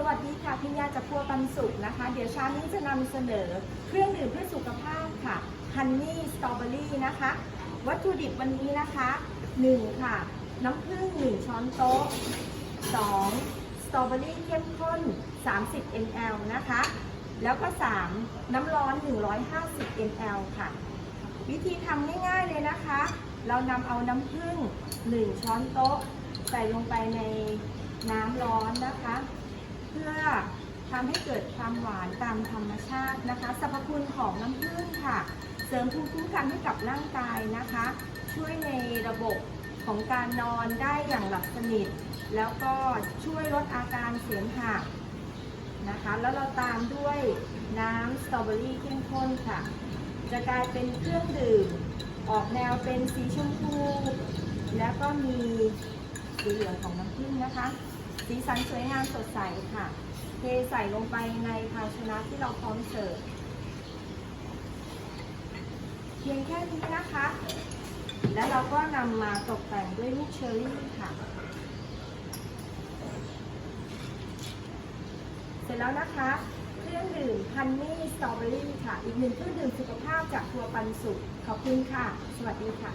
สวัสดีค่ะพิญญาจากครัวปันสุขนะคะ เดี๋ยวเช้านี้จะนำเสนอเครื่องดื่มเพื่อสุขภาพค่ะฮันนี่สตรอเบอรี่นะคะ วัตถุดิบวันนี้นะคะ1ค่ะ น้ำผึ้ง1ช้อนโต๊ะ 2. สตรอเบอรี่เข้มข้น 30 ml นะคะ แล้วก็ 3. น้ำร้อน 150 ml ค่ะ วิธีทำง่ายๆเลยนะคะ เรานำเอาน้ำผึ้ง1ช้อนโต๊ะ ใส่ลงไปในน้ำร้อนนะคะ พื่อทำให้เกิดความหวานตามธรรมชาตินะคะสรรพคุณของน้ำผึ้งค่ะ เสริมภูมิคุ้มกันให้กับร่างกายนะคะ ช่วยในระบบของการนอนได้อย่างหลับสนิท แล้วก็ช่วยลดอาการเสมหะนะคะ แล้วเราตามด้วยน้ำสตรอเบอรี่เข้มข้นค่ะ จะกลายเป็นเครื่องดื่ม ออกแนวเป็นสีชมพู แล้วก็มีสีเหลืองของน้ำผึ้งนะคะ สีสันสวยงามสดใสค่ะ เทใส่ลงไปในภาชนะที่เราพร้อมเสิร์ฟ เพียงแค่นี้นะคะ แล้วเราก็นำมาตกแต่งด้วยลูกเชอร์รี่ค่ะ เสร็จแล้วนะคะเครื่องดื่มฮันนี่สตรอเบอรี่ค่ะ อีกหนึ่งเครื่องดื่มสุขภาพจากครัวปันสุข ขอบคุณค่ะ สวัสดีค่ะ